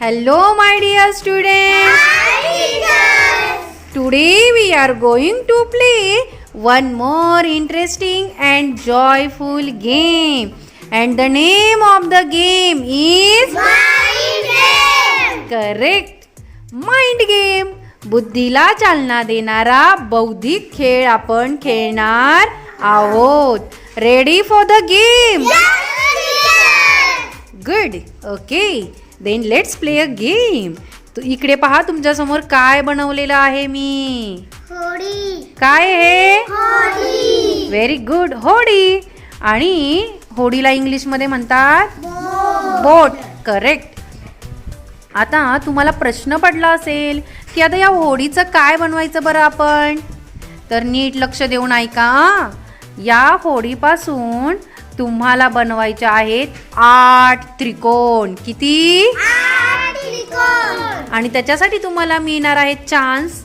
Hello, my dear students. Today we are going to play one more interesting and joyful game. And the name of the game is correct mind game बुद्धीला चालना देणारा बौद्धिक खेळ आपण खेळणार आहोत ready for the game good okay then let's play a game तू इकडे पहा तुमच्यासमोर काय बनवलेलं आहे मी? काय हे व्हेरी गुड होडी. आणि होडीला इंग्लिशमध्ये म्हणतात बोट. करेक्ट आता तुम्हाला प्रश्न पडला असेल की आता या होडीचं काय बनवायचं बरं आपण? तर नीट लक्ष देऊन ऐका. या होडीपासून तुम्हाला बनवायचे आहेत आठ त्रिकोण. किती? आणि त्याच्यासाठी तुम्हाला मिळणार आहे चान्स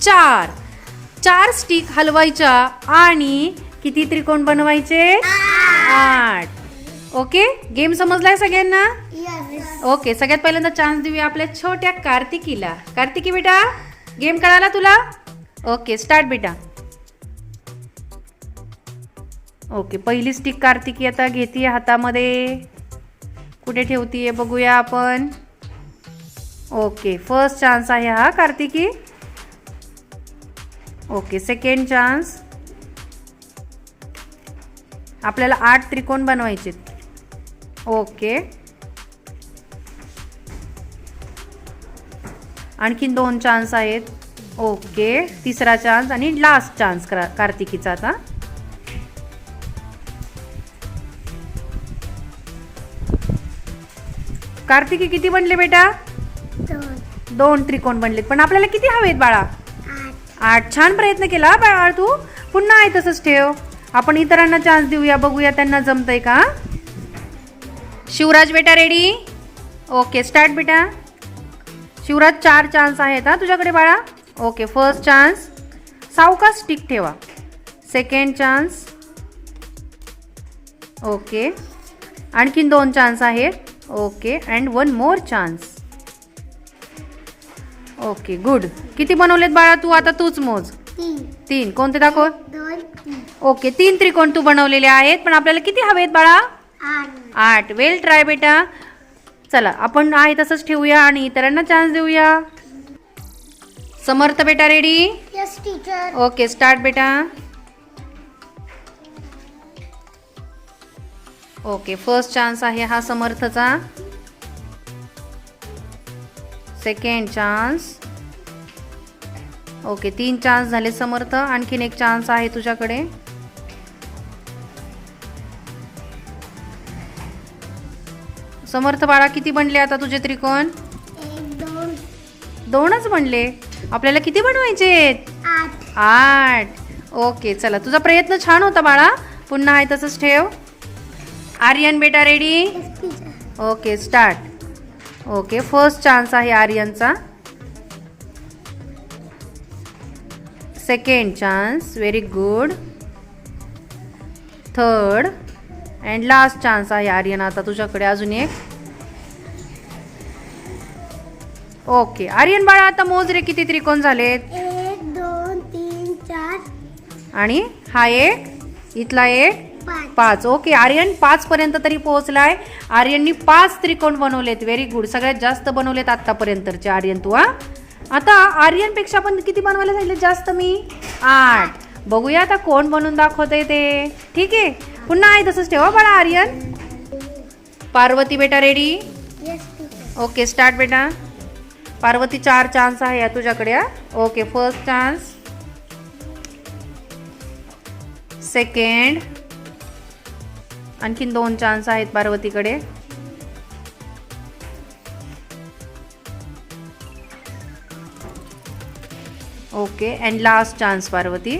चार. चार स्टिक हलवायच्या आणि किती त्रिकोण बनवायचे? आठ. ओके? गेम समजलाय सगळ्यांना? ओके सगळ्यात पहिल्यांदा चान्स देऊया आपल्या छोट्या कार्तिकीला. कार्तिकी बेटा गेम कळाला तुला? ओके स्टार्ट बेटा. ओके पहिली स्टिक कार्तिकी आता घेते हातामध्ये. कुठे ठेवतीये बघूया आपण. ओके फर्स्ट चान्स आहे हा कार्तिकी. ओके सेकंड चान्स आपल्याला आठ त्रिकोण बनवायचे ओके. आणखीन दोन चान्स आहेत. ओके तिसरा चान्स आणि लास्ट चान्स कार्तिकीचा आता. कार्तिकी किती बनले बेटा? दोन त्रिकोण बनलेत. पण आपल्याला किती हवेत बाळा? आठ. छान प्रयत्न केला बाळा तू. पुन्हा आहे तसंच ठेव. आपण इतरांना चान्स देऊया बघूया त्यांना जमतंय का? शिवराज बेटा रेडी ओके स्टार्ट बेटा. शिवराज चार चान्स आहेत हा तुझ्याकडे बाळा. ओके फर्स्ट चान्स सावकास स्टिक ठेवा. सेकंड चान्स ओके आणखीन दोन चान्स आहेत. Okay and one more chance okay good किती बनवलेत बाळा तू? आता तूच मोज. तीन. कोणते दाखव? ओके तीन. त्रिकोण तू बनवलेले आहेत पण आपल्याला किती हवेत बाळा? आठ. वेल ट्राय बेटा. चला आपण आहे तसंच ठेवूया आणि इतरांना चान्स देऊया. समर्थ बेटा रेडी ओके स्टार्ट बेटा. ओके फर्स्ट चान्स आहे हा समर्थचा. सेकंड चान्स ओके तीन चान्स झाले समर्थ आणखीन एक चान्स आहे तुझ्याकडे. समर्थ बाळा किती बनले आता तुझे त्रिकोण? दोनच बनले. आपल्याला किती बनवायचे? आठ. ओके चला तुझा प्रयत्न छान होता बाळा. पुन्हा आहे तसंच ठेव. आर्यन बेटा ready okay start okay first chance आहे आर्यनचा. Second chance very good third and last chance आहे आर्यन आता तुझ्याकडे अजून एक. ओके आर्यन बाळा आता मोज रे किती त्रिकोण झालेत? एक दोन तीन चार. आणि हा एक इथला एक. पाच. ओके आर्यन पाच पर्यंत तरी पोहोचलाय. आर्यननी पाच त्रिकोण बनवलेत. व्हेरी गुड सगळ्यात जास्त बनवलेत आतापर्यंतचे आर्यन तू हा? आता आर्यनपेक्षा पण किती बनवायला सांगितले? जास्त मी? आठ. बघूया आता कोण बनवून दाखवतंय ते. ठीक आहे? पुन्हा आहे तसंच ठेवा बाळा आर्यन. पार्वती बेटा रेडी ओके स्टार्ट बेटा. पार्वती चार चान्स आहे या तुझ्याकडे ओके फर्स्ट चान्स सेकंड आणखीन दोन चान्स आहेत पार्वतीकडे. Okay and last chance Parvati.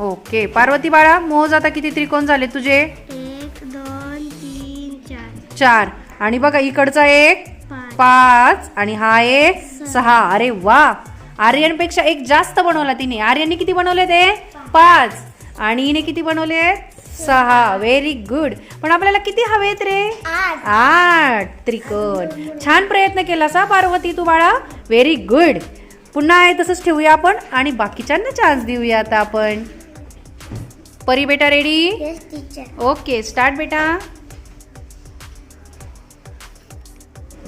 Okay Parvati बाळा मोज आता किती त्रिकोण झाले तुझे? एक दोन तीन चार. चार. आणि बघा इकडचा एक पाच. आणि हा एक सहा. अरे वा. आर्यनपेक्षा एक जास्त बनवला तिने. आर्यनने किती बनवले ते? पाच. आणि हिने किती बनवले सहा. व्हेरी गुड पण आपल्याला किती हवेत रे? आठ. त्रिकोण. छान प्रयत्न केलास हा पार्वती तू बाळा. व्हेरी गुड पुन्हा आहे तसंच ठेवूया आपण. आणि बाकीच्यांना चान्स देऊया आता आपण. परी बेटा रेडी ओके स्टार्ट बेटा.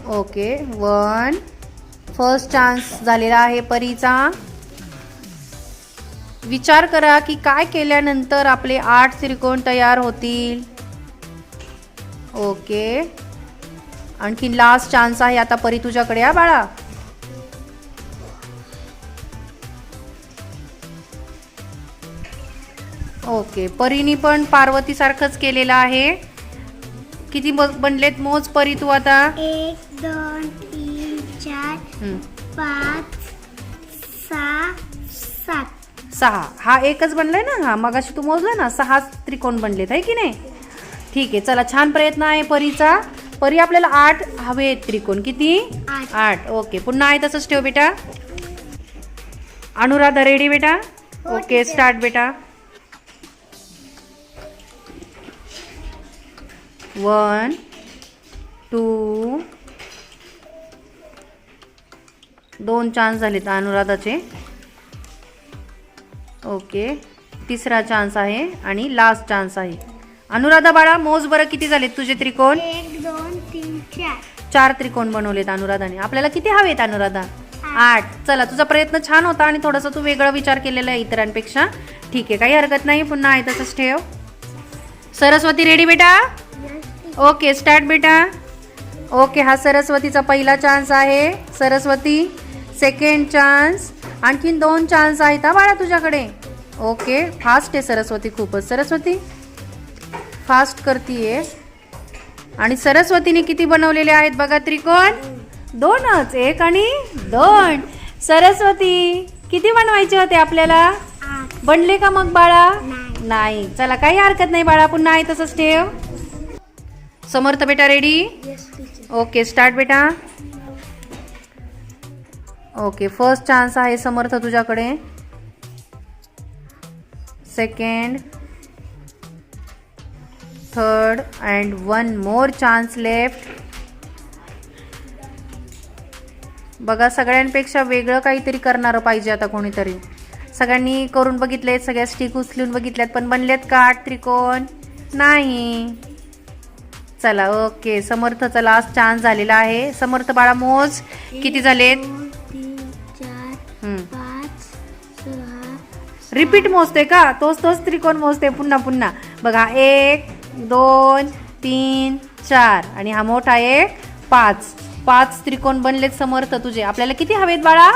ओके वन फर्स्ट चान्स झालेला आहे परीचा. विचार करा की काय केल्यानंतर आपले आठ त्रिकोण तयार होतील. ओके. आणखी लास्ट चान्स आहे आता परी तुझ्याकडे या बाळा. ओके. परीनी पण पार्वती सारखंच केलेलं आहे. किती बनलेत मोज परी तू आता? एक दोन तीन चार पाच सहा. हा एकच बनलाय ना? हा मगाशी तू मोजला ना सहा त्रिकोण बनलेत आहे की नाही? ठीक आहे चला छान प्रयत्न आहे परीचा. परी आपल्याला आठ हवे त्रिकोण. किती? आठ. ओके पुन्हा आहे तसंच ठेव बेटा. अनुराधा रेडी बेटा? हो, ओके. स्टार्ट बेटा. वन टू दोन चान्स झालेत अनुराधाचे. ओके. तिसरा चान्स आहे आणि लास्ट चान्स आहे. अनुराधा बाळा मोज बरं किती झालेत तुझे त्रिकोण? एक दोन तीन चार. चार त्रिकोण बनवलेत अनुराधाने. आपल्याला किती हवेत अनुराधा? आठ. चला तुझा प्रयत्न छान होता आणि थोडासा तू वेगळा विचार केलेला आहे इतरांपेक्षा. ठीक आहे काही हरकत नाही. पुन्हा आहे तसंच ठेव. सरस्वती रेडी बेटा? ओके स्टार्ट बेटा. ओके हा सरस्वतीचा पहिला चान्स आहे. सरस्वती सेकंड चान्स आणखीन दोन चान्स आहेत हा बाळा तुझ्याकडे. ओके फास्ट आहे सरस्वती खूपच. सरस्वती फास्ट करतीये. आणि सरस्वतीने किती बनवलेले आहेत बघा त्रिकोण. दोनच एक आणि दोन. सरस्वती किती बनवायचे होते आपल्याला? बनले का मग बाळा? नाही. चला काही हरकत नाही बाळा पुन्हा आहे तसंच ठेव. समर्थ बेटा रेडी ओके स्टार्ट बेटा. ओके फर्स्ट चान्स आहे समर्थ तुझ्याकडे. Second third and one more chance left बघा सगळ्यांपेक्षा वेगळं काहीतरी करणारं पाहिजे आता कोणीतरी. सगळ्यांनी करून बघितलेत सगळ्या स्टिक उचलून बघितल्यात पण बनलेत का आठ त्रिकोण? नाही. चला ओके समर्थचा लास्ट चान्स झालेला आहे. समर्थ बाळा मोज किती झालेत? पाच सहा रिपीट मोजते का? तोच तोच त्रिकोण मोजते. पुन्हा पुन्हा. बघा एक दोन तीन चार. आणि हा मोठा एक पाच. पाच त्रिकोण बनलेत समर्थ तुझे. आपल्याला किती हवेत बाळा?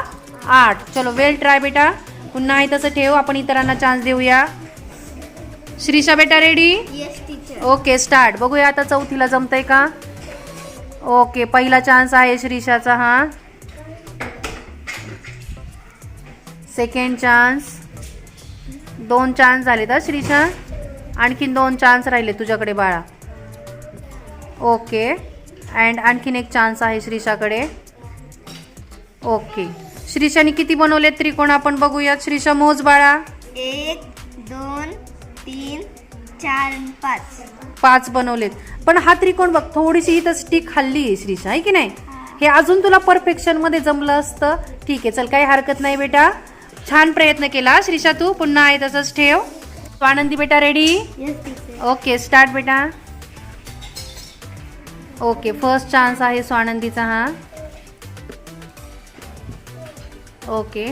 आठ. चलो वेल ट्राय बेटा. पुन्हा आहे तसं ठेव. आपण इतरांना चान्स देऊया. श्रीषा बेटा रेडी ओके स्टार्ट बघूया आता चौथीला जमतंय का? ओके पहिला चान्स आहे श्रीषाचा हा. सेकंड चान्स दोन चान्स झाले तर श्रीषा आणखीन दोन चान्स राहिले तुझ्याकडे बाळा. ओके अँड आणखीन एक चान्स आहे श्रीषाकडे. ओके श्रीषाने किती बनवलेत त्रिकोण आपण बघूयात. श्रीषा मोज बाळा. एक दोन तीन चार पाच. पाच बनवलेत. पण हा त्रिकोण बघ थोडीशी इथं स्टिक हल्ली आहे श्रीषा आहे की नाही? हे अजून तुला परफेक्शनमध्ये जमलं असतं. ठीक आहे चल काही हरकत नाही बेटा. छान प्रयत्न केला श्रीषा तू पुन्हा आहे तसंच ठेव. आनंदी बेटा रेडी ओके स्टार्ट बेटा. ओके फर्स्ट चान्स आहे स्वानंदीचा हा. ओके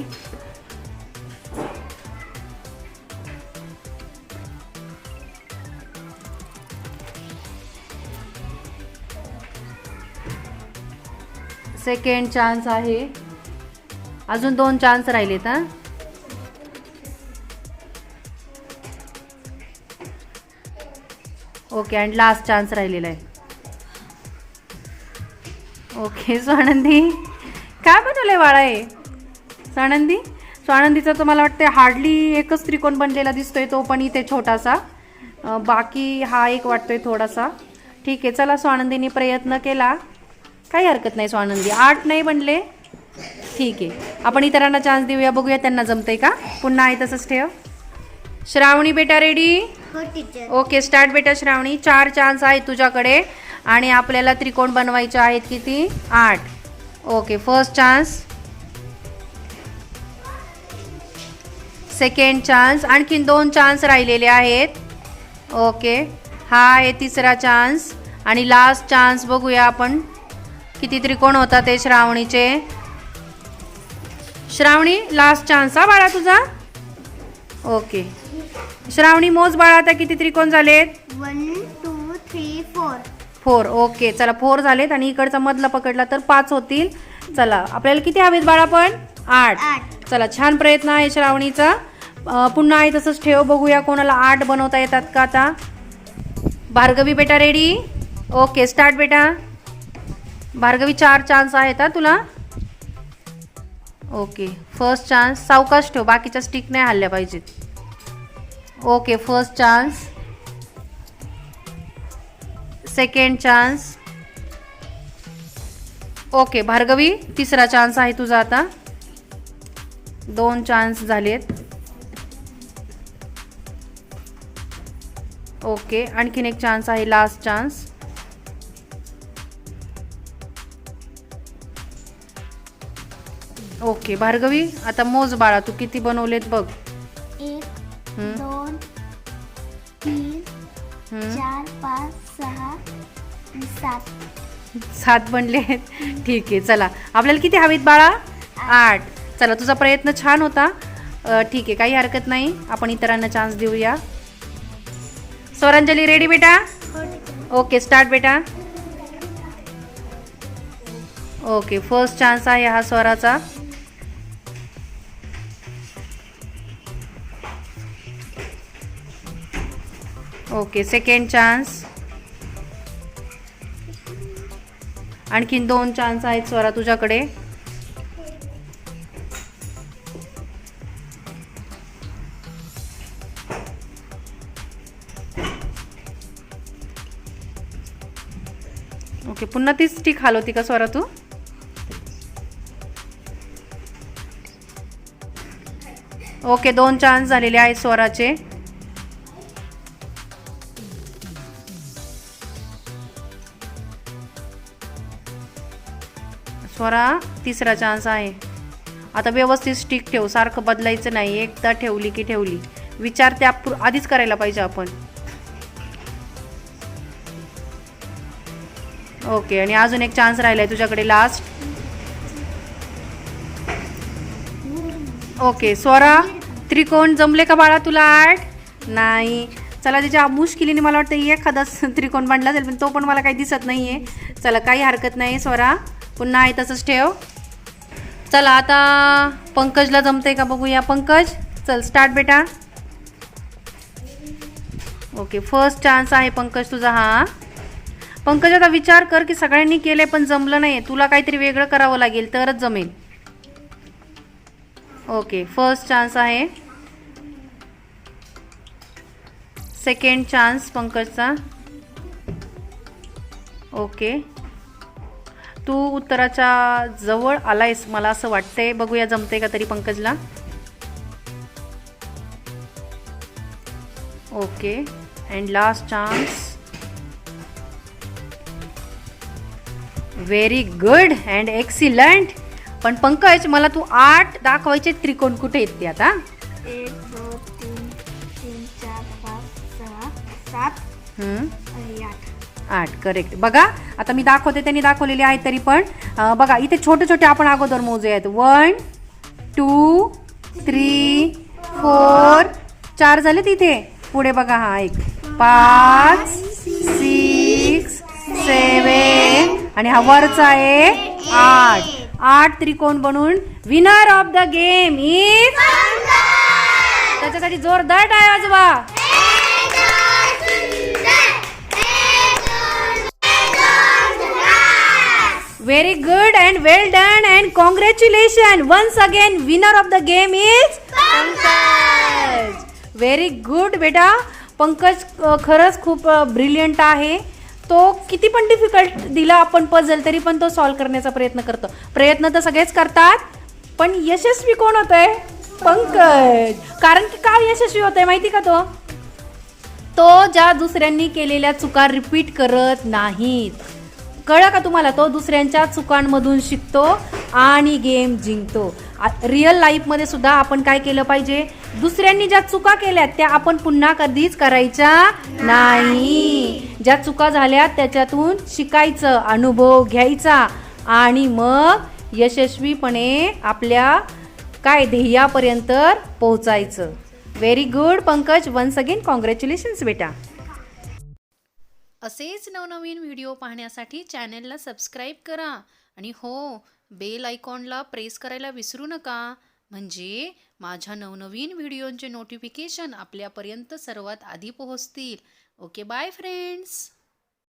सेकेंड चान्स आहे. अजून दोन चान्स राहिलेत हां. ओके अँड लास्ट चान्स राहिलेला आहे. ओके स्वानंदी. काय बनवलंय वाळा आहे स्वानंदी? स्वानंदीचा तर मला वाटतं हार्डली एकच त्रिकोण बनलेला दिसतोय तो पण इथे छोटासा. बाकी हा एक वाटतोय थोडासा. ठीक आहे चला स्वानंदीने प्रयत्न केला. काही हरकत नाही स्वानंदी. आठ नाही बनले? ठीक आहे. आपण इतरांना चान्स देऊया बघूया त्यांना जमतंय का? पुन्हा आहे तसंच ठेव. श्रावणी बेटा रेडी ओके स्टार्ट बेटा श्रावणी. चार चान्स आहेत तुझ्याकडे. आणि आपल्याला त्रिकोण बनवायचे आहेत किती? आठ. Okay first chance second chance आणखीन दोन चान्स राहिलेले आहेत. ओके हा आहे तिसरा चान्स आणि लास्ट चान्स बघूया आपण. किती त्रिकोण होतात ते श्रावणीचे? श्रावणी लास्ट चान्स हा बाळा तुझा? ओके श्रावणी मोज बाळा आता किती त्रिकोण झालेत? One two three four four okay चला फोर झालेत आणि इकडचा मधला पकडला तर पाच होतील. चला आपल्याला किती हवेत बाळा पण? आठ. चला छान प्रयत्न आहे श्रावणीचा. पुन्हा आहे तसंच ठेव बघूया कोणाला आठ बनवता येतात का आता. भार्गवी बेटा रेडी ओके स्टार्ट बेटा. भार्गवी चार चान्स आहेत हा तुला? ओके फर्स्ट चान्स सावकाश ठेव बाकीच्या स्टिक नाही हल्ल्या पाहिजेत. Okay first chance second chance okay Bhargavi तिसरा चान्स आहे तुझा आता. दोन चान्स झालेत. ओके आणखीन एक चान्स आहे लास्ट चान्स ओके भार्गवी आता मोज बाळा तू किती बनवलेत बघ. एक हम्म, दोन तीन हम्म. चार पाच सहा सात. सात बनले ठीक आहे चला. आपल्याला किती हवेत बाळा? आठ. चला तुझा प्रयत्न छान होता. अ, ठीक आहे काही हरकत नाही. आपण इतरांना चान्स देऊया. स्वरांजली रेडी बेटा? ओके स्टार्ट बेटा. ओके फर्स्ट चान्स आहे हा स्वराचा. ओके सेकंड चान्स आणखीन दोन चान्स आहेत स्वरा तुझ्याकडे. ओके पुन्हा तीच स्टिक होती का स्वरा तू? ओके दोन चान्स झालेले आहेत स्वराचे. स्वरा तिसरा चान्स आहे. आता व्यवस्थित स्टिक ठेव सारखं बदलायचं नाही एकदा ठेवली की ठेवली. विचार त्या आधीच करायला पाहिजे आपण. ओके आणि अजून एक चान्स राहिलाय तुझ्याकडे लास्ट ओके स्वरा त्रिकोण जमले का बाळा तुला आठ? नाही. चला त्याच्या मुश्किलीने मला वाटतं एखादाच त्रिकोण बांधला असेल पण तो पण मला काही दिसत नाही आहे चला काही हरकत नाही स्वरा. पुन्हा आहे तसंच ठेव. चला आता पंकजला जमते का बघूया पंकज. चल स्टार्ट बेटा. ओके फर्स्ट चान्स आहे पंकज तुझा हा. पंकज आता विचार कर की सगळ्यांनी केले पण जमलं नाही तुला काहीतरी वेगळं करावं लागेल तरच जमेल. ओके फर्स्ट चान्स आहे. सेकंड चान्स पंकजचा. ओके तू उत्तराच्या जवळ आलायस मला असं वाटतंय. बघूया जमते का तरी पंकजला. Okay. And last chance very good and excellent पण पंकज मला तू आठ दाखवायचे त्रिकोण कुठे आहेत ते आता? एक दोन तीन तीन चार पाच सहा सात. आणि आठ. आठ करेक्ट बघा आता मी दाखवते त्यांनी दाखवलेले आहेत तरी पण. बघा इथे छोटे छोटे आपण अगोदर मोजूयात वन टू थ्री फोर चार झाले तिथे पुढे बघा हा एक. पाच सिक्स सेवन आणि हा वरचा आहे आठ. आठ त्रिकोण बनून winner of the game is त्याच्यासाठी जोरदार टाळ्या वाजवा. Very good and well done and congratulation once again winner of the game is Pankaj. Very good बेटा. पंकज खरंच खूप ब्रिलियंट आहे. तो किती पण डिफिकल्ट दिला आपण पझल तरी पण तो सॉल्व्ह करण्याचा प्रयत्न करतो. प्रयत्न तर सगळेच करतात पण यशस्वी कोण होत आहे पंकज. कारण की का यशस्वी होतोय माहिती का तो? तो ज्या दुसऱ्यांनी केलेल्या चुका रिपीट करत नाहीत. कळलं का तुम्हाला? तो दुसऱ्यांच्या चुकांमधून शिकतो आणि गेम जिंकतो. रिअल लाईफमध्ये सुद्धा आपण काय केलं पाहिजे? दुसऱ्यांनी ज्या चुका केल्या त्या आपण पुन्हा कधीच करायच्या नाही. ज्या चुका झाल्यात त्याच्यातून शिकायचं अनुभव घ्यायचा. आणि मग यशस्वीपणे आपल्या काय ध्येयापर्यंत पोहोचायचं. Very good Pankaj. Once again congratulations बेटा. असेच नवनवीन व्हिडिओ पाहण्यासाठी चॅनेलला सबस्क्राईब करा आणि हो बेल आयकॉनला प्रेस करायला विसरू नका. म्हणजे माझ्या नवनवीन व्हिडिओंचे नोटिफिकेशन आपल्यापर्यंत सर्वात आधी पोहोचतील. Okay bye friends.